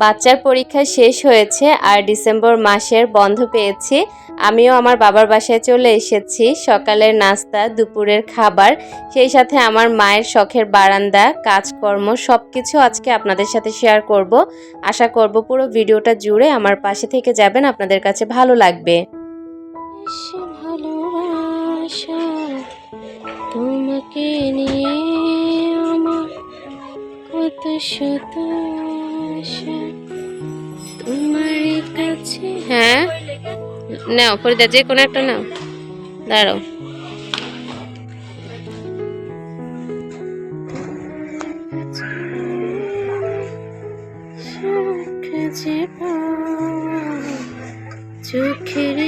বাচ্চার পরীক্ষা শেষ হয়েছে আর ডিসেম্বর মাসের বন্ধ পেয়েছি। আমিও আমার বাবার বাসায় চলে এসেছি। সকালের নাস্তা, দুপুরের খাবার, সেই সাথে আমার মায়ের শখের বারান্দা, কাজকর্ম সব কিছু আজকে আপনাদের সাথে শেয়ার করব। আশা করব পুরো ভিডিওটা জুড়ে আমার পাশে থেকে যাবেন, আপনাদের কাছে ভালো লাগবে। কত শত আশা। কাছে হ্যাঁ। নাও ফরিদা যে কোনো একটা নাও। দাঁড়াও। চোখের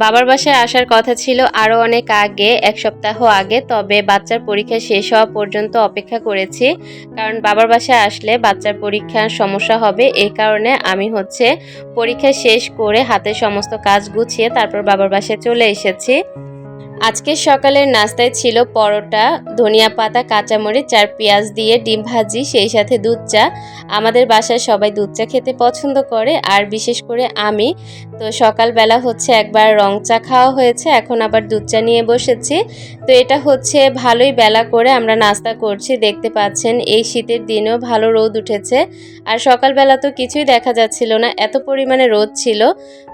বাবার বাসায় আসার কথা ছিল আরও অনেক আগে, এক সপ্তাহ আগে, তবে বাচ্চার পরীক্ষা শেষ হওয়া পর্যন্ত অপেক্ষা করেছি। কারণ বাবার বাসায় আসলে বাচ্চার পরীক্ষার সমস্যা হবে এই কারণে আমি হচ্ছে পরীক্ষা শেষ করে হাতে সমস্ত কাজ গুছিয়ে তারপর বাবার বাসায় চলে এসেছি। আজকের সকালের নাস্তায় ছিল পরোটা, ধনিয়া পাতা, কাঁচামরিচ আর পেঁয়াজ দিয়ে ডিম ভাজি, সেই সাথে দুধ চা। আমাদের বাসায় সবাই দুধ চা খেতে পছন্দ করে, আর বিশেষ করে আমি। তো সকালবেলা হচ্ছে একবার রং চা খাওয়া হয়েছে, এখন আবার দুধ চা নিয়ে বসেছি। তো এটা হচ্ছে ভালোই বেলা করে আমরা নাস্তা করছি, দেখতে পাচ্ছেন এই শীতের দিনেও ভালো রোদ উঠেছে। আর সকালবেলা তো কিছুই দেখা যাচ্ছিল না, এত পরিমাণে রোদ ছিল।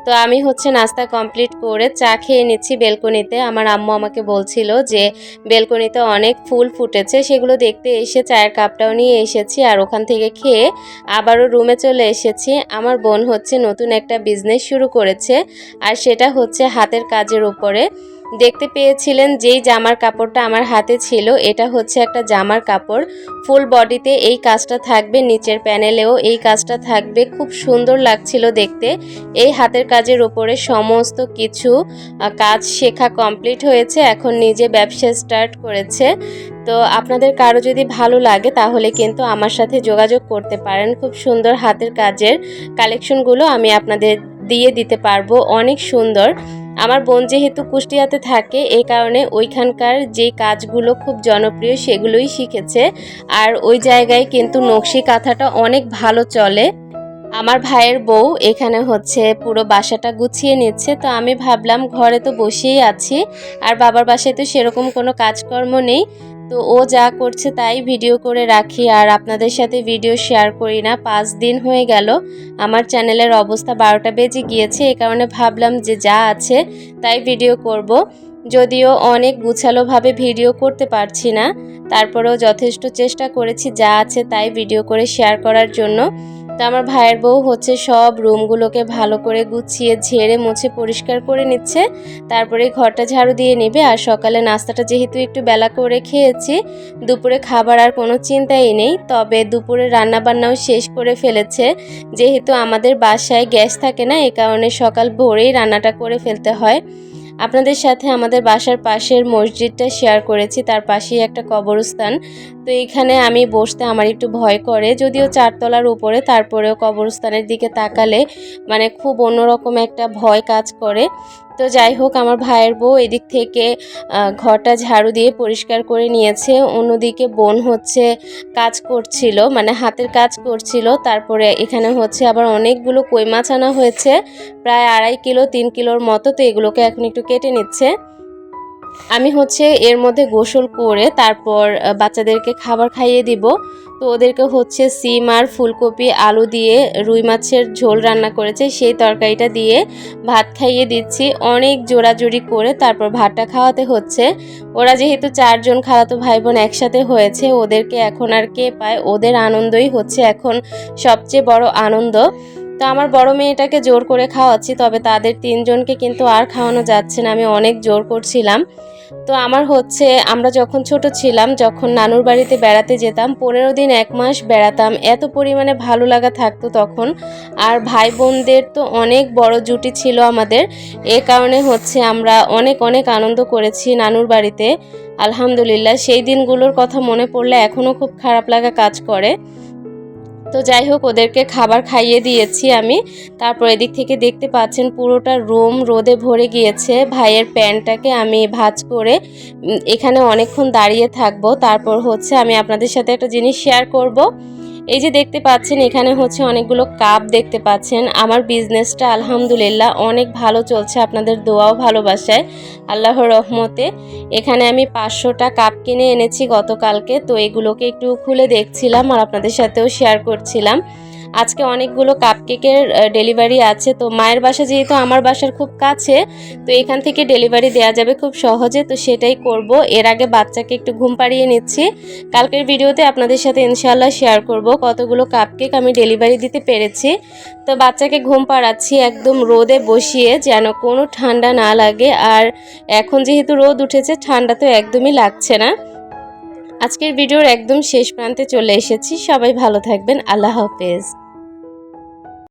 তো আমি হচ্ছে নাস্তা কমপ্লিট করে চা খেয়ে নিচ্ছি বেলকনিতে, আমার আম্মু আমাকে বলছিল যে বেলকনিতে অনেক ফুল ফুটেছে, সেগুলো দেখতে এসে চায়ের কাপটাও নিয়ে এসেছি আর ওখান থেকে খেয়ে আবারও রুমে চলে এসেছি। আমার বোন হচ্ছে নতুন একটা বিজনেস শুরু করেছে আর সেটা হচ্ছে হাতের কাজের উপরে। দেখতে পেয়েছিলেন যেই জামার কাপড়টা আমার হাতে ছিল, এটা হচ্ছে একটা জামার কাপড়। ফুল বডিতে এই কাজটা থাকবে, নিচের প্যানেলেও এই কাজটা থাকবে। খুব সুন্দর লাগছিল দেখতে। এই হাতের কাজের উপরে সমস্ত কিছু কাজ শেখা কমপ্লিট হয়েছে, এখন নিজে ব্যবসা স্টার্ট করেছে। তো আপনাদের কারও যদি ভালো লাগে, তাহলে কিন্তু আমার সাথে যোগাযোগ করতে পারেন। খুব সুন্দর হাতের কাজের কালেকশনগুলো আমি আপনাদের দিয়ে দিতে পারব। অনেক সুন্দর। আমার বোন যেহেতু কুষ্টিয়াতে থাকে এই কারণে ওইখানকার যে কাজগুলো খুব জনপ্রিয় সেগুলোই শিখেছে। আর ওই জায়গায় কিন্তু নকশি কাঁথাটা অনেক ভালো চলে। আমার ভাইয়ের বউ এখানে হচ্ছে পুরো বাসাটা গুছিয়ে নিচ্ছে, তো আমি ভাবলাম ঘরে তো বসেই আছি, আর বাবার বাসায় তো সেরকম কোনো কাজকর্ম নেই। তো ও যা করছে তাই ভিডিও করে রাখি আর আপনাদের সাথে ভিডিও শেয়ার করি না। পাঁচ দিন হয়ে গেল, আমার চ্যানেলের অবস্থা বারোটা বেজে গিয়েছে, এ কারণে ভাবলাম যে যা আছে তাই ভিডিও করব। যদিও অনেক গুছালোভাবে ভিডিও করতে পারছি না, তারপরেও যথেষ্ট চেষ্টা করেছি যা আছে তাই ভিডিও করে শেয়ার করার জন্য। তো আমার ভাইয়ের বউ হচ্ছে সব রুমগুলোকে ভালো করে গুছিয়ে, ঝেড়ে, মুছে, পরিষ্কার করে নিচ্ছে। তারপরে ঘরটা ঝাড়ু দিয়ে নেবে। আর সকালে নাস্তাটা যেহেতু একটু বেলা করে খেয়েছি, দুপুরে খাবার আর কোনো চিন্তাই নেই। তবে দুপুরে রান্নাবান্নাও শেষ করে ফেলেছে। যেহেতু আমাদের বাসায় গ্যাস থাকে না, এ কারণে সকাল ভোরেই রান্নাটা করে ফেলতে হয়। আপনাদের সাথে আমাদের বাসার পাশের মসজিদটা শেয়ার করেছি, তার পাশেই একটা কবরস্থান। তো এখানে আমি বসতে আমার একটু ভয় করে, যদিও চারতলার উপরে, তারপরেও কবরস্থানের দিকে তাকালে মানে খুব অন্যরকম একটা ভয় কাজ করে। তো যাই হোক, আমার ভাইয়ের বউ এদিক থেকে ঘরটা ঝাড়ু দিয়ে পরিষ্কার করে নিয়েছে। অন্যদিকে বোন হচ্ছে কাজ করছিল মানে হাতের কাজ করছিল। তারপরে এখানে হচ্ছে আবার অনেকগুলো কই মাছ আনা হয়েছে, প্রায় আড়াই কিলো, তিন কিলোর মতো। তো এগুলোকে এখন একটু কেটে নিচ্ছে। আমি হচ্ছে এর মধ্যে গোসল করে তারপর বাচ্চাদেরকে খাবার খাইয়ে দিব। তো ওদেরকে হচ্ছে সিম আর ফুলকপি, আলু দিয়ে রুই মাছের ঝোল রান্না করেছে। সেই তরকারিটা দিয়ে ভাত খাইয়ে দিচ্ছি। অনেক জোড়াজুড়ি করে তারপর ভাতটা খাওয়াতে হচ্ছে। ওরা যেহেতু চারজন খালাতো ভাই বোন একসাথে হয়েছে, ওদেরকে এখন আর কে পায়? ওদের আনন্দই হচ্ছে এখন সবচেয়ে বড় আনন্দ। তো আমার বড় মেয়েটাকে জোর করে খাওয়াচ্ছি, তবে তাদের তিনজনকে কিন্তু আর খাওয়ানো যাচ্ছে না, আমি অনেক জোর করছিলাম। তো আমার হচ্ছে, আমরা যখন ছোট ছিলাম, যখন নানুর বাড়িতে বেড়াতে যেতাম, পনেরো দিন এক মাস বেড়াতাম, এত পরিমাণে ভালো লাগা থাকতো তখন। আর ভাই বোনদের তো অনেক বড় জুটি ছিল আমাদের, এ কারণে হচ্ছে আমরা অনেক অনেক আনন্দ করেছি নানুর বাড়িতে, আলহামদুলিল্লাহ। সেই দিনগুলোর কথা মনে পড়লে এখনও খুব খারাপ লাগা কাজ করে। তো যাই হোক, ওদেরকে খাবার খাইয়ে দিয়েছি আমি। তারপর এদিক থেকে দেখতে পাচ্ছেন পুরোটা রুম রোদে ভরে গিয়েছে। ভাইয়ের প্যান্টটাকে আমি ভাজ করে এখানে অনেকক্ষণ দাঁড়িয়ে থাকব। তারপর হচ্ছে আমি আপনাদের সাথে একটা জিনিস শেয়ার করব। এই যে দেখতে পাচ্ছেন, এখানে হচ্ছে অনেকগুলো কাপ দেখতে পাচ্ছেন। আমার বিজনেসটা আলহামদুলিল্লাহ অনেক ভালো চলছে আপনাদের দোয়াও ভালোবাসায়, আল্লাহর রহমতে। এখানে আমি পাঁচশোটা কাপ কিনে এনেছি গতকালকে, তো এগুলোকে একটু খুলে দেখছিলাম আর আপনাদের সাথেও শেয়ার করছিলাম। আজকে অনেকগুলো কাপ কেকের ডেলিভারি আছে। তো মায়ের বাসা যেহেতু আমার বাসার খুব কাছে, তো এখান থেকে ডেলিভারি দেওয়া যাবে খুব সহজে। তো সেটাই করব। এর আগে বাচ্চাকে একটু ঘুম পাড়িয়ে নিচ্ছি। কালকের ভিডিওতে আপনাদের সাথে ইনশাল্লাহ শেয়ার করব। কতগুলো কাপ কেক আমি ডেলিভারি দিতে পেরেছি। তো বাচ্চাকে ঘুম পাড়াচ্ছি একদম রোদে বসিয়ে, যেন কোনো ঠান্ডা না লাগে। আর এখন যেহেতু রোদ উঠেছে, ঠান্ডা তো একদমই লাগছে না। আজকের ভিডিওর একদম শেষ প্রান্তে চলে এসেছি। সবাই ভালো থাকবেন। আল্লাহ হাফেজ।